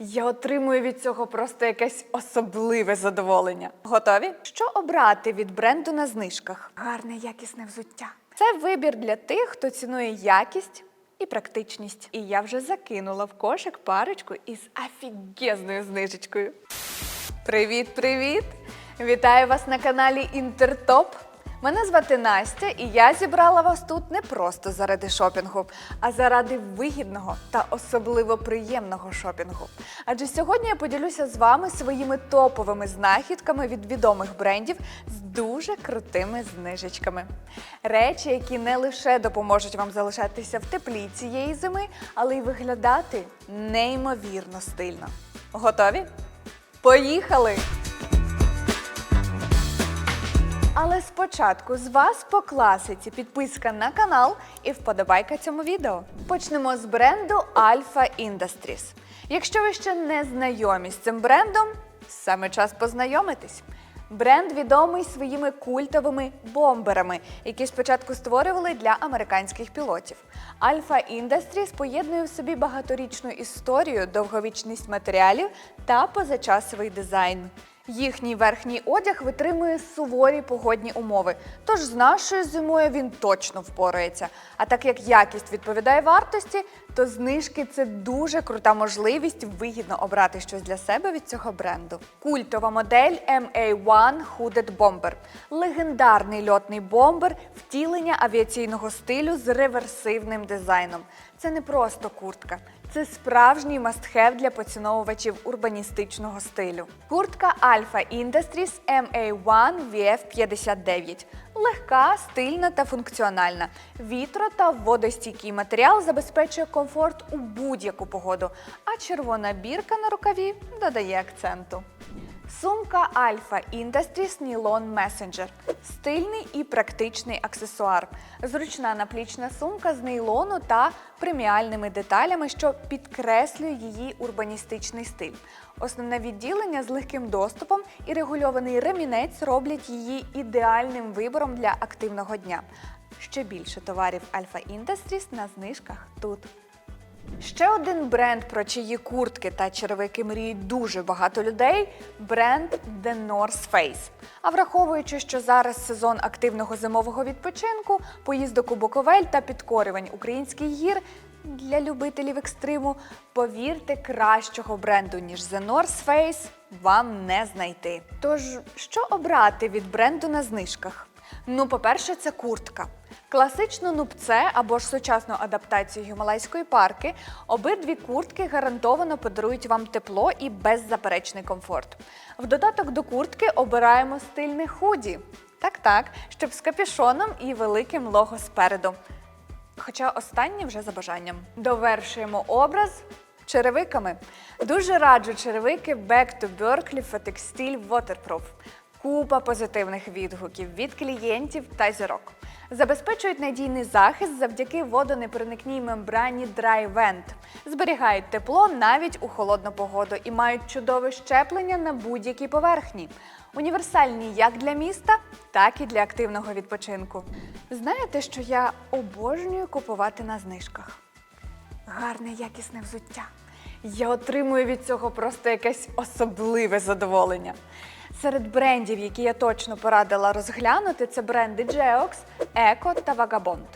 Я отримую від цього просто якесь особливе задоволення. Готові? Що обрати від бренду на знижках? Гарне якісне взуття. Це вибір для тих, хто цінує якість і практичність. І я вже закинула в кошик парочку із офігезною знижечкою. Привіт, привіт! Вітаю вас на каналі Інтертоп. Мене звати Настя, і я зібрала вас тут не просто заради шопінгу, а заради вигідного та особливо приємного шопінгу. Адже сьогодні я поділюся з вами своїми топовими знахідками від відомих брендів з дуже крутими знижечками. Речі, які не лише допоможуть вам залишатися в теплі цієї зими, але й виглядати неймовірно стильно. Готові? Поїхали! Але спочатку з вас по класиці підписка на канал і вподобайка цьому відео. Почнемо з бренду Alpha Industries. Якщо ви ще не знайомі з цим брендом, саме час познайомитись. Бренд відомий своїми культовими бомберами, які спочатку створювали для американських пілотів. Alpha Industries поєднує в собі багаторічну історію, довговічність матеріалів та позачасовий дизайн. Їхній верхній одяг витримує суворі погодні умови, тож з нашою зимою він точно впорається. А так як якість відповідає вартості, то знижки це дуже крута можливість вигідно обрати щось для себе від цього бренду. Культова модель MA1 Hooded Bomber – легендарний льотний бомбер, втілення авіаційного стилю з реверсивним дизайном. Це не просто куртка. Це справжній мастхев для поціновувачів урбаністичного стилю. Куртка Alpha Industries MA1 VF59. Легка, стильна та функціональна. Вітро та водостійкий матеріал забезпечує комфорт у будь-яку погоду, а червона бірка на рукаві додає акценту. Сумка Alpha Industries Nylon Messenger. Стильний і практичний аксесуар. Зручна наплічна сумка з нейлону та преміальними деталями, що підкреслює її урбаністичний стиль. Основне відділення з легким доступом і регульований ремінець роблять її ідеальним вибором для активного дня. Ще більше товарів Alpha Industries на знижках тут. Ще один бренд, про чиї куртки та черевики мріють дуже багато людей бренд The North Face. А враховуючи, що зараз сезон активного зимового відпочинку, поїздок у Буковель та підкорювань українських гір для любителів екстриму, повірте, кращого бренду, ніж The North Face, вам не знайти. Тож, що обрати від бренду на знижках? Ну, по-перше, це куртка. Класичну нубце або ж сучасну адаптацію гімалайської парки, обидві куртки гарантовано подарують вам тепло і беззаперечний комфорт. В додаток до куртки обираємо стильне худі. Так-так, щоб з капюшоном і великим лого спереду. Хоча останнє вже за бажанням. Довершуємо образ черевиками. Дуже раджу черевики Back to Berkeley Fatextile Waterproof. Купа позитивних відгуків від клієнтів та зірок. Забезпечують надійний захист завдяки водонепроникній мембрані Dry Vent. Зберігають тепло навіть у холодну погоду і мають чудове щеплення на будь-якій поверхні. Універсальні як для міста, так і для активного відпочинку. Знаєте, що я обожнюю купувати на знижках? Гарне якісне взуття. Я отримую від цього просто якесь особливе задоволення. Серед брендів, які я точно порадила розглянути, це бренди Geox, Eco та Vagabond.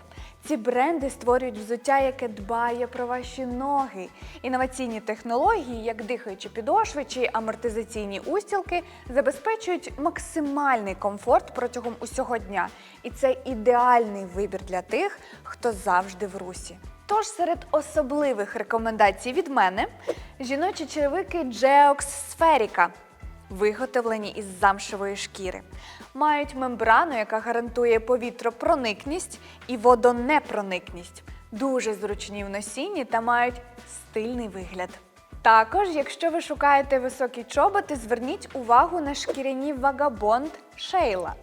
Ці бренди створюють взуття, яке дбає про ваші ноги. Інноваційні технології, як дихаючі підошви чи амортизаційні устілки, забезпечують максимальний комфорт протягом усього дня. І це ідеальний вибір для тих, хто завжди в русі. Тож серед особливих рекомендацій від мене жіночі черевики Geox Spherica виготовлені із замшевої шкіри. Мають мембрану, яка гарантує повітропроникність і водонепроникність. Дуже зручні в носінні та мають стильний вигляд. Також, якщо ви шукаєте високі чоботи, зверніть увагу на шкіряні Vagabond Шейла.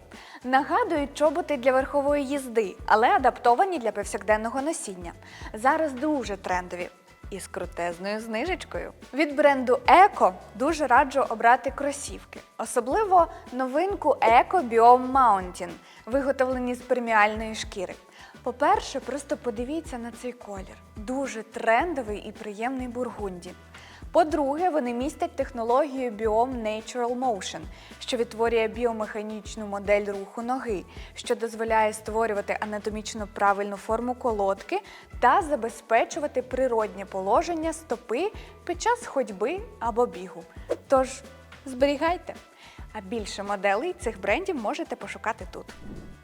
Нагадують чоботи для верхової їзди, але адаптовані для повсякденного носіння. Зараз дуже трендові із крутезною знижечкою. Від бренду Еко дуже раджу обрати кросівки, особливо новинку Еко Biome Mountain, виготовлені з преміальної шкіри. По-перше, просто подивіться на цей колір. Дуже трендовий і приємний бургунді. По-друге, вони містять технологію Biome Natural Motion, що відтворює біомеханічну модель руху ноги, що дозволяє створювати анатомічно правильну форму колодки та забезпечувати природнє положення стопи під час ходьби або бігу. Тож зберігайте. А більше моделей цих брендів можете пошукати тут.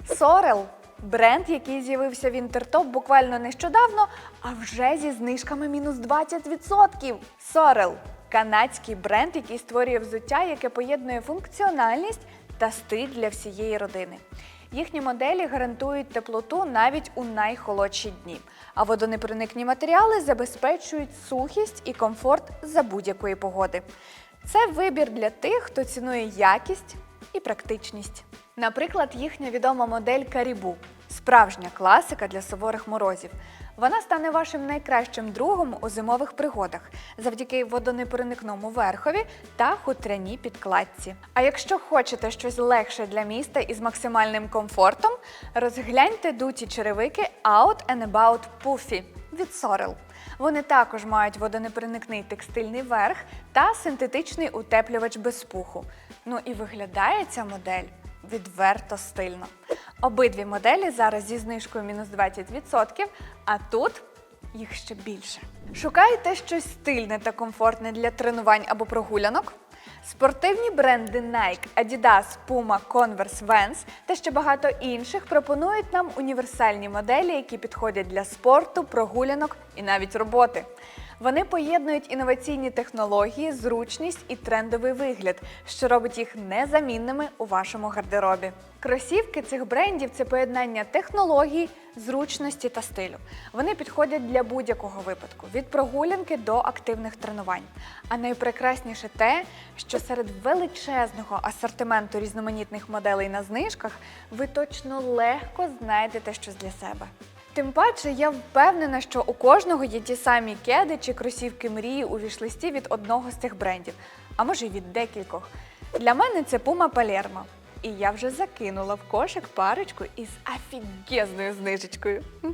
Sorel – бренд, який з'явився в Інтертоп буквально нещодавно, а вже зі знижками мінус 20%. Sorel – канадський бренд, який створює взуття, яке поєднує функціональність та стиль для всієї родини. Їхні моделі гарантують теплоту навіть у найхолодші дні, а водонепроникні матеріали забезпечують сухість і комфорт за будь-якої погоди. Це вибір для тих, хто цінує якість і практичність. Наприклад, їхня відома модель Карібу справжня класика для суворих морозів. Вона стане вашим найкращим другом у зимових пригодах завдяки водонепроникному верхові та хутряній підкладці. А якщо хочете щось легше для міста і з максимальним комфортом, розгляньте дуті черевики Out and About Puffy від Sorel. Вони також мають водонепроникний текстильний верх та синтетичний утеплювач без пуху. Ну і виглядає ця модель відверто стильно. Обидві моделі зараз зі знижкою мінус 20%, а тут їх ще більше. Шукаєте щось стильне та комфортне для тренувань або прогулянок? Спортивні бренди Nike, Adidas, Puma, Converse, Vans та ще багато інших пропонують нам універсальні моделі, які підходять для спорту, прогулянок і навіть роботи. Вони поєднують інноваційні технології, зручність і трендовий вигляд, що робить їх незамінними у вашому гардеробі. Кросівки цих брендів це поєднання технологій, зручності та стилю. Вони підходять для будь-якого випадку, від прогулянки до активних тренувань. А найпрекрасніше те, що серед величезного асортименту різноманітних моделей на знижках ви точно легко знайдете щось для себе. Тим паче, я впевнена, що у кожного є ті самі кеди чи кросівки мрії у вішлисті від одного з цих брендів, а може й від декількох. Для мене це Puma Palermo. І я вже закинула в кошик парочку із офігезною знижечкою.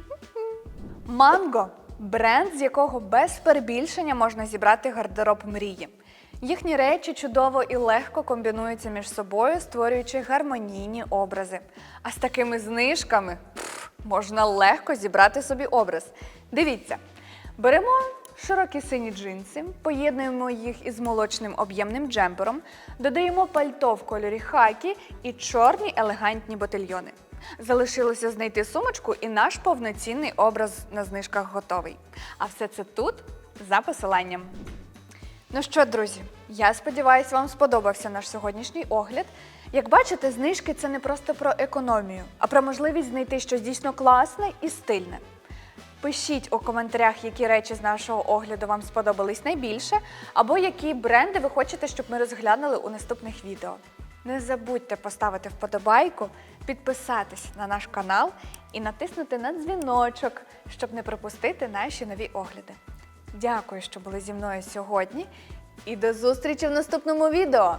Манго бренд, з якого без перебільшення можна зібрати гардероб мрії. Їхні речі чудово і легко комбінуються між собою, створюючи гармонійні образи. А з такими знижками можна легко зібрати собі образ. Дивіться, беремо широкі сині джинси, поєднуємо їх із молочним об'ємним джемпером, додаємо пальто в кольорі хакі і чорні елегантні ботильйони. Залишилося знайти сумочку, і наш повноцінний образ на знижках готовий. А все це тут за посиланням. Ну що, друзі, я сподіваюся, вам сподобався наш сьогоднішній огляд. Як бачите, знижки це не просто про економію, а про можливість знайти щось дійсно класне і стильне. Пишіть у коментарях, які речі з нашого огляду вам сподобались найбільше, або які бренди ви хочете, щоб ми розглянули у наступних відео. Не забудьте поставити вподобайку, підписатись на наш канал і натиснути на дзвіночок, щоб не пропустити наші нові огляди. Дякую, що були зі мною сьогодні. І до зустрічі в наступному відео.